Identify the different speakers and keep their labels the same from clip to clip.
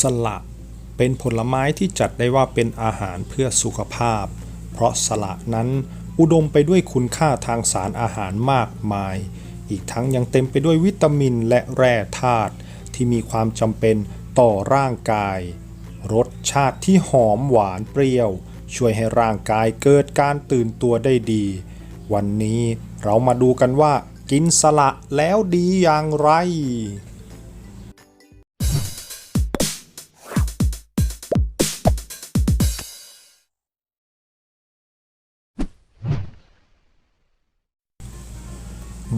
Speaker 1: สละเป็นผลไม้ที่จัดได้ว่าเป็นอาหารเพื่อสุขภาพ เพราะสละนั้นอุดมไปด้วยคุณค่าทางสารอาหารมากมาย อีกทั้งยังเต็มไปด้วยวิตามินและแร่ธาตุที่มีความจำเป็นต่อร่างกาย รสชาติที่หอมหวานเปรี้ยว ช่วยให้ร่างกายเกิดการตื่นตัวได้ดี วันนี้เรามาดูกันว่ากินสละแล้วดีอย่างไร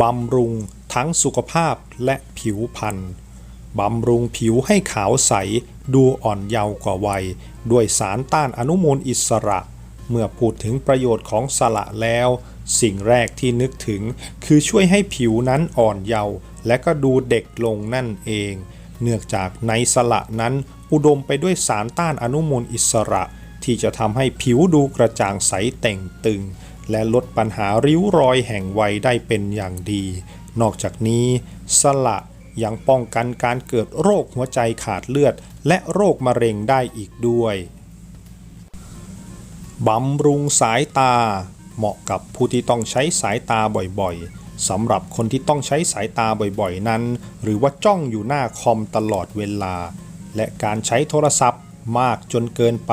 Speaker 1: บำรุงทั้งสุขภาพและผิวพรรณบำรุงผิวให้ขาวใสดูอ่อนเยาว์กว่าวัย ด้วยสารต้านอนุมูลอิสระ เมื่อพูดถึงประโยชน์ของสละแล้ว สิ่งแรกที่นึกถึงคือช่วยให้ผิวนั้นอ่อนเยาว์และก็ดูเด็กลงนั่นเอง เนื่องจากในสละนั้นอุดมไปด้วยสารต้านอนุมูลอิสระ ที่จะทำให้ผิวดูกระจ่างใสเต่งตึงและลดปัญหาริ้วรอยแห่งวัยได้เป็นอย่างดี นอกจากนี้ สละยังป้องกันการเกิดโรคหัวใจขาดเลือด และโรคมะเร็งได้อีกด้วยบำรุงสายตา เหมาะกับผู้ที่ต้องใช้สายตาบ่อยๆสำหรับคนที่ต้องใช้สายตาบ่อยๆนั้น หรือว่าจ้องอยู่หน้าคอมตลอดเวลา และการใช้โทรศัพท์มากจนเกินไป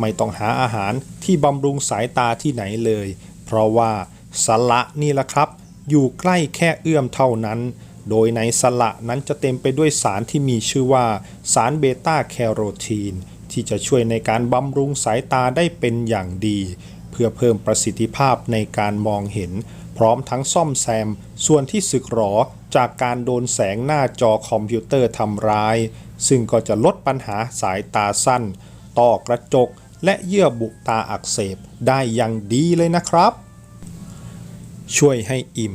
Speaker 1: ไม่ต้องหาอาหารที่บำรุงสายตาที่ไหนเลย เพราะว่าสละนี่แหละครับ อยู่ใกล้แค่เอื้อมเท่านั้น โดยในสละนั้นจะเต็มไปด้วยสารที่มีชื่อว่า สารเบต้าแคโรทีน ที่จะช่วยในการบำรุงสายตาได้เป็นอย่างดี เพื่อเพิ่มประสิทธิภาพในการมองเห็น พร้อมทั้งซ่อมแซม ส่วนที่สึกหรอจากการโดนแสงหน้าจอคอมพิวเตอร์ทำร้าย ซึ่งก็จะลดปัญหาสายตาสั้น ต้อกระจก และเยื่อบุตาอักเสบได้อย่างดีเลยนะครับ ช่วยให้อิ่ม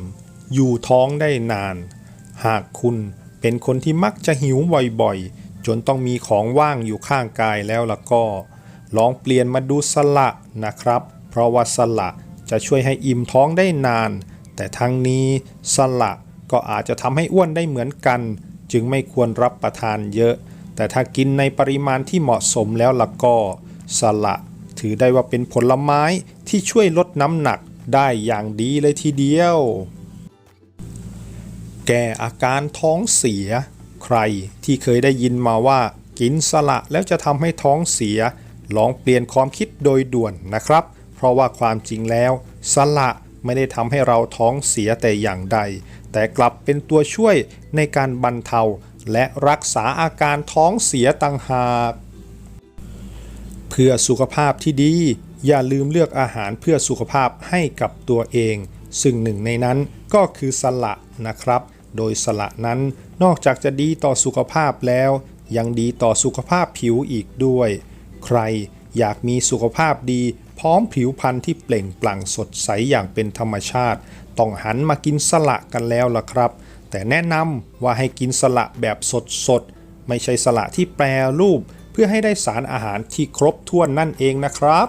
Speaker 1: อยู่ท้องได้นาน หากคุณเป็นคนที่มักจะหิวบ่อยๆ จนต้องมีของว่างอยู่ข้างกายแล้วล่ะก็ ลองเปลี่ยนมาดูสละนะครับ เพราะว่าสละจะช่วยให้อิ่มท้องได้นาน แต่ทั้งนี้สละก็อาจจะทำให้อ้วนได้เหมือนกัน จึงไม่ควรรับประทานเยอะ แต่ถ้ากินในปริมาณที่เหมาะสมแล้วล่ะก็สละ ถือได้ว่าเป็นผลไม้ที่ช่วยลดน้ำหนักได้อย่างดีเลยทีเดียว แก้อาการท้องเสีย ใครที่เคยได้ยินมาว่ากินสละแล้วจะทำให้ท้องเสีย ลองเปลี่ยนความคิดโดยด่วนนะครับ เพราะว่าความจริงแล้วสละไม่ได้ทำให้เราท้องเสียแต่อย่างใด แต่กลับเป็นตัวช่วยในการบรรเทา และรักษาอาการท้องเสียต่างหาก เพื่อสุขภาพที่ดี อย่าลืมเลือกอาหารเพื่อสุขภาพให้กับตัวเอง ซึ่งหนึ่งในนั้นก็คือสละนะครับ โดยสละนั้นนอกจากจะดีต่อสุขภาพแล้ว ยังดีต่อสุขภาพผิวอีกด้วย ใครอยากมีสุขภาพดี พร้อมผิวพรรณที่เปล่งปลั่งสดใสอย่างเป็นธรรมชาติ ต้องหันมากินสละกันแล้วล่ะครับ แต่แนะนำว่าให้กินสละแบบสดๆ ไม่ใช่สละที่แปรรูป เพื่อให้ได้สารอาหารที่ครบถ้วนนั่นเองนะครับ